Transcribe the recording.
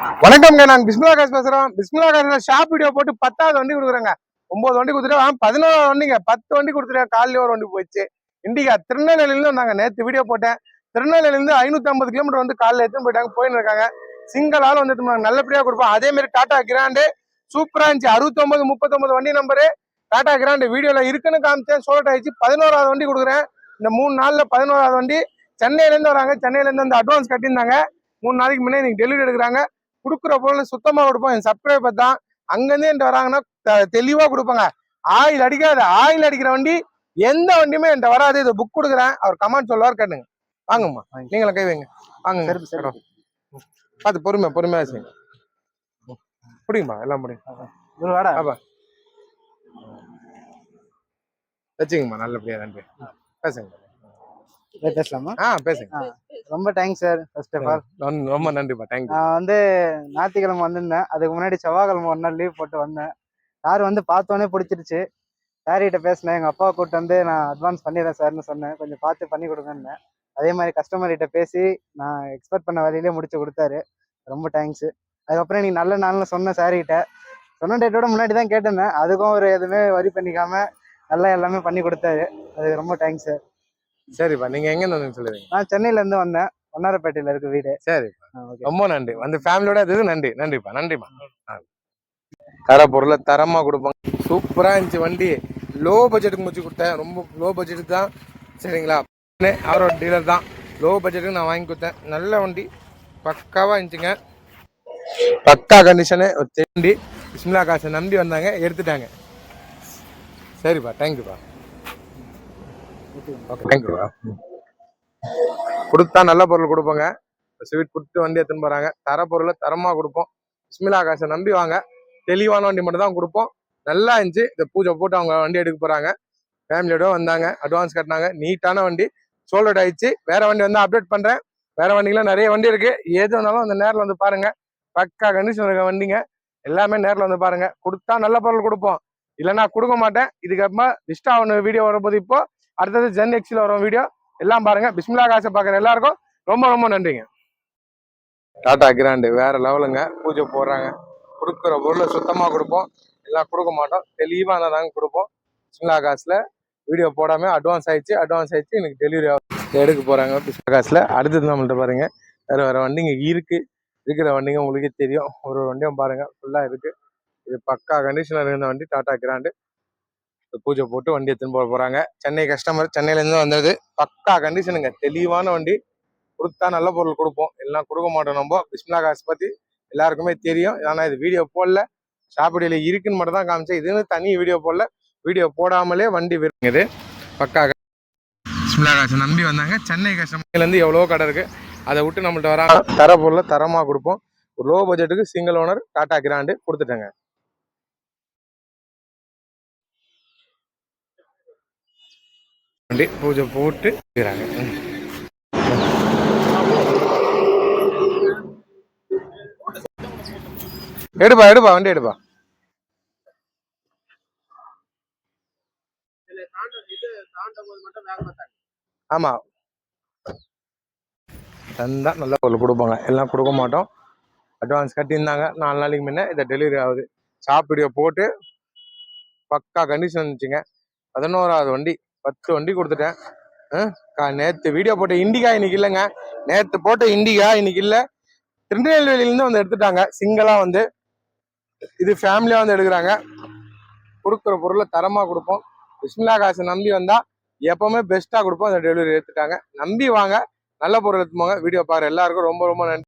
வணக்கம்ங்க நான் பிஸ்மிலா காசு பேசுறேன். பிஸ்மிலா காசு ஷாப் வீடியோ போட்டு பத்தாவது வண்டி கொடுக்குறேங்க. ஒன்பது வண்டி கொடுத்துட்டேன். பதினோரு வண்டிங்க. பத்து வண்டி கொடுத்துட்டேன். காலையில ஒரு வண்டி போயிடுச்சு. இண்டிகா திருநெல்வேலியில நாங்கள் நேற்று வீடியோ போட்டேன். திருநெல்வேலியில ஐநூற்றி ஐம்பது கிலோமீட்டர் வந்து காலையில் எடுத்துன்னு போயிட்டாங்க போயின்னு இருக்காங்க சிங்கிள் வந்து நல்லபடியாக கொடுப்போம் அதேமாரி டாட்டா டாடா கிராண்டு சூப்பராக இருந்துச்சு. அறுபத்தொம்பது முப்பத்தொம்பது வண்டி நம்பரு டாடா கிராண்டு வீடியோவில் இருக்குன்னு காமிச்சேன். சோல்ட் ஆயிடுச்சு. பதினோராவது வண்டி கொடுக்குறேன். இந்த மூணு நாளில் பதினோராவது வண்டி சென்னையிலேருந்து வராங்க. சென்னையிலேருந்து அந்த அட்வான்ஸ் கட்டியிருந்தாங்க. மூணு நாளைக்கு முன்னே நீங்க டெலிவரி எடுக்கிறாங்க. கொடுக்குற பொருள் சுத்தமா கொடுப்போம். என் சப்ஸ்கிரைபர் தான் அங்கிருந்து என்கிட்ட வராங்கன்னா த- தெளிவா கொடுப்பாங்க. ஆயில் அடிக்காத ஆயில் அடிக்கிற வண்டி எந்த வண்டியுமே என்கிட்ட வராது. இதை புக் கொடுக்குறேன். அவர் கமெண்ட் சொல்லுவார் கேட்டுங்க. வாங்கம்மா. நீங்களும் கை வைங்க. வாங்க சரி, சரி. பார்த்து பொறுமையா பொறுமையா செய்யுங்க. பிடிக்குமா எல்லாம் ஒரு வாடா. ஆமா. வச்சுங்கம்மா நல்லபடியா நன்றி பேசுங்க. பேசலாமா? ஆ பேசுங்க. ரொம்ப thanks sir first of all ரொம்ப- நன்றிப்பா தேங்க்யூ நான் வந்து ஞாயிற்றுக்கிழமை வந்திருந்தேன். அதுக்கு முன்னாடி செவ்வாய்க்கிழமை ஒரு நாள் லீவ் போட்டு வந்தேன். கார் வந்து பார்த்தோன்னே பிடிச்சிருச்சு. சாரிகிட்ட பேசினேன். எங்கள் அப்பாவை கூப்பிட்டு வந்து நான் அட்வான்ஸ் பண்ணிடுறேன் சார்னு சொன்னேன். கொஞ்சம் பார்த்து பண்ணி கொடுங்கன்னு. அதே மாதிரி கஸ்டமர்கிட்ட பேசி நான் எக்ஸ்பெக்ட் பண்ண வழியிலே முடிச்சு கொடுத்தாரு. ரொம்ப தேங்க்ஸ் அதுக்கப்புறம் நீ நல்ல நாள்னு சொன்ன சாரிகிட்ட சொன்ன டேட்டோட முன்னாடி தான் கேட்டிருந்தேன். அதுக்கும் ஒரு எதுவுமே வரி பண்ணிக்காம நல்லா எல்லாமே பண்ணி கொடுத்தாரு. அது ரொம்ப தேங்க்ஸ் சார் சரிப்பா. நீங்க எங்க இருந்து சொல்லுவீங்க? நான் சென்னையில இருந்து வந்தேன். வண்ணாரப்பேட்டையில இருக்கு வீடு. சரி ரொம்ப நன்றி. வந்து ஃபேமிலியோட இது நன்றி. நன்றிப்பா. நன்றிப்பா. ஆ. தர பொருளை தரமா கொடுப்பாங்க. சூப்பரா இருந்துச்சு வண்டி. லோ பட்ஜெட்டுக்கு முடிச்சு கொடுத்தேன். ரொம்ப லோ பட்ஜெட்டுக்கு தான். சரிங்களா? அவரோட டீலர் தான். லோ பட்ஜெட்டுக்கு நான் வாங்கி கொடுத்தேன். நல்ல வண்டி. பக்காவா இருந்துச்சுங்க. பக்கா கண்டிஷனு ஒரு தெண்டி பிஸ்மிலா காசை நம்பி வந்தாங்க. எடுத்துட்டாங்க. சரிப்பா. தேங்க்யூப்பா கொடுத்தா நல்ல பொருள் கொடுப்போங்க. ஸ்வீட் கொடுத்து வண்டி எடுத்துன்னு போகிறாங்க தர பொருளை தரமாக கொடுப்போம். பிஸ்மிலா காசை நம்பி வாங்க. தெளிவான வண்டி மட்டும் தான் கொடுப்போம். நல்லா இருந்துச்சு. இந்த பூஜை போட்டு அவங்க வண்டி எடுக்க போகிறாங்க ஃபேமிலியோட வந்தாங்க. அட்வான்ஸ் கட்டினாங்க. நீட்டான வண்டி. சோல்ட் ஆயிடுச்சு. வேற வண்டி வந்து அப்டேட் பண்ணுறேன் வேற வண்டிலாம் நிறைய வண்டி இருக்குது எது வந்தாலும் அந்த நேரில் வந்து பாருங்கள் பக்கா கண்டிஷன் இருக்க வண்டிங்க. எல்லாமே நேரில் வந்து பாருங்கள் கொடுத்தா நல்ல பொருள் கொடுப்போம். இல்லைன்னா கொடுக்க மாட்டேன். இதுக்கப்புறமா லிஸ்ட் ஆகணும் வீடியோ வரும்போது இப்போ. அடுத்தது ஜென் எக்ஸில் வரும் வீடியோ எல்லாம் பாருங்கள் பிஸ்மிலா காசை பார்க்குற எல்லாருக்கும் ரொம்ப ரொம்ப நன்றிங்க. டாட்டா கிராண்டு வேறு லெவலுங்க பூஜை போடுறாங்க. கொடுக்குற பொருளை சுத்தமாக கொடுப்போம். எல்லாம் கொடுக்க மாட்டோம். தெளிவாக இருந்தால் தாங்க கொடுப்போம். பிஸ்மிலா காசில் வீடியோ போடாமல் அட்வான்ஸ் ஆயிடுச்சு. அட்வான்ஸ் ஆயிடுச்சு. எனக்கு டெலிவரி எடுக்க போகிறாங்க பிஸ்மிலா காசில். அடுத்தது நம்மள்ட்ட பாருங்கள் வேறு வேறு வண்டிங்க இருக்கு. இருக்கிற வண்டிங்க உங்களுக்கே தெரியும். ஒரு ஒரு வண்டியும் பாருங்கள் ஃபுல்லாக இருக்குது இது பக்கா கண்டிஷனில் இருந்த வண்டி டாட்டா கிராண்டு பூஜை போட்டு வண்டி எடுத்துன்னு போக போறாங்க. சென்னை கஸ்டமர் சென்னையிலேருந்து வந்தது. பக்கா கண்டிஷனுங்க தெளிவான வண்டி. கொடுத்தா நல்ல பொருள் கொடுப்போம். எல்லாம் கொடுக்க மாட்டோம் நம்ம. பிஸ்மிலா காசு பத்தி எல்லாருக்குமே தெரியும். ஆனால் இது வீடியோ போடல. ஷாப்பிடியில இருக்குன்னு மட்டும் தான் காமிச்சேன். இதுன்னு தனி வீடியோ போடல. வீடியோ போடாமலே வண்டி விருங்குது பக்கா பிஸ்மிலா காசு நம்பி வந்தாங்க. சென்னை கஸ்டமர்லேருந்து எவ்வளோ கடை இருக்கு. அதை விட்டு நம்மள்ட்ட வராங்க. தர பொருளை தரமா கொடுப்போம். ஒரு லோ பட்ஜெட்டுக்கு சிங்கிள் ஓனர் டாடா கிராண்டு கொடுத்துட்டாங்க. வண்டி பூஜை போட்டு செய்கிறாங்க எடுப்பா எடுப்பா வண்டி எடுப்பா. ஆமா. தந்தா நல்ல பொருள் கொடுப்பாங்க. எல்லாம் கொடுக்க மாட்டோம். அட்வான்ஸ் கட்டியிருந்தாங்க. நாலு நாளைக்கு முன்ன இதை டெலிவரி ஆகுது. சாப்பிடியோ போட்டு பக்கா கண்டிஷன் இருந்துச்சுங்க பதினோராவது வண்டி. பத்து வண்டி கொடுத்துட்டேன். ஆ, கா- நேத்து வீடியோ போட்ட இண்டிகா இன்னைக்கு இல்லைங்க. நேற்று போட்ட இண்டிகா இன்னைக்கு இல்லை. திருநெல்வேலியிலேருந்து வந்து எடுத்துட்டாங்க. சிங்கிளா வந்து. இது ஃபேமிலியா வந்து எடுக்கிறாங்க. கொடுக்குற பொருளை தரமா கொடுப்போம். பிஸ்மிலா காசை நம்பி வந்தால் எப்பவுமே பெஸ்ட்டாக கொடுப்போம். அந்த டெலிவரி எடுத்துட்டாங்க. நம்பி வாங்க. நல்ல பொருள் எடுத்துப்போங்க வீடியோ பாரு எல்லாருக்கும் ரொம்ப ரொம்ப நன்றி.